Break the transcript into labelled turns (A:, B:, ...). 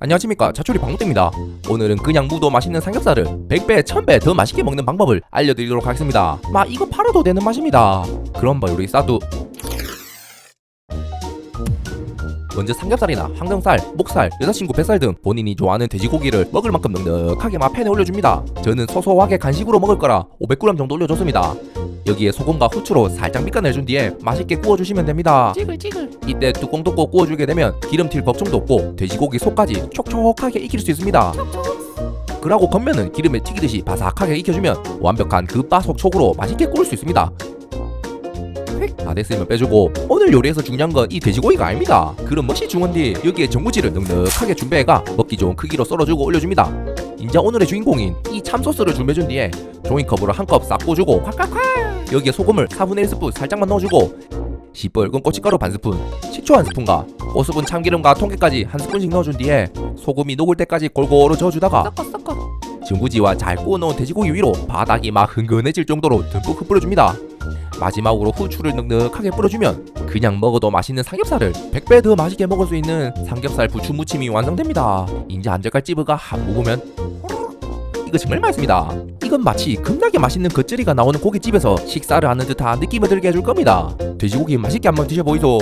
A: 안녕하십니까. 자초리 방문입니다. 오늘은 그냥 무도 맛있는 삼겹살을 100배 1000배 더 맛있게 먹는 방법을 알려드리도록 하겠습니다. 마 이거 팔아도 되는 맛입니다. 그럼 봐 요리 싸두 먼저 삼겹살이나 항정살, 목살, 여자친구 뱃살 등 본인이 좋아하는 돼지고기를 먹을 만큼 넉넉하게 막 팬에 올려줍니다. 저는 소소하게 간식으로 먹을 거라 500g 정도 올려줬습니다. 여기에 소금과 후추로 살짝 밑간해준 뒤에 맛있게 구워주시면 됩니다.
B: 찌글찌글
A: 이때 뚜껑 덮고 구워주게 되면 기름 튈 걱정도 없고 돼지고기 속까지 촉촉하게 익힐 수 있습니다. 그러고 겉면은 기름에 튀기듯이 바삭하게 익혀주면 완벽한 그 바속촉으로 맛있게 구울 수 있습니다. 휙! 다 됐으면 빼주고 오늘 요리에서 중요한 건 이 돼지고기가 아닙니다. 그럼 멋이 중헌디 여기에 전구지를 넉넉하게 준비해가 먹기 좋은 크기로 썰어주고 올려줍니다. 인자 오늘의 주인공인 이 참소스를 준비해준 뒤에 종이컵으로 한 컵 싹 부어주고 콸콸콸 여기에 소금을 4분의 1스푼 살짝만 넣어주고 시뻘건 고춧가루 반 스푼, 식초 한 스푼과 5스푼 참기름과 통깨까지 한 스푼씩 넣어준 뒤에 소금이 녹을 때까지 골고루 저어주다가
B: 섞어 섞어
A: 전구지와 잘 구워놓은 돼지고기 위로 바닥이 막 흔근해질 정도로 듬뿍 뿌려줍니다. 마지막으로 후추를 넉넉하게 뿌려주면 그냥 먹어도 맛있는 삼겹살을 100배 더 맛있게 먹을 수 있는 삼겹살 부추 무침이 완성됩니다. 이제 안절갈 찌브가 한 모으면 이거 정말 맛있습니다. 이건 마치 겁나게 맛있는 겉절이가 나오는 고깃집에서 식사를 하는 듯한 느낌을 들게 해줄 겁니다. 돼지고기 맛있게 한번 드셔보이소.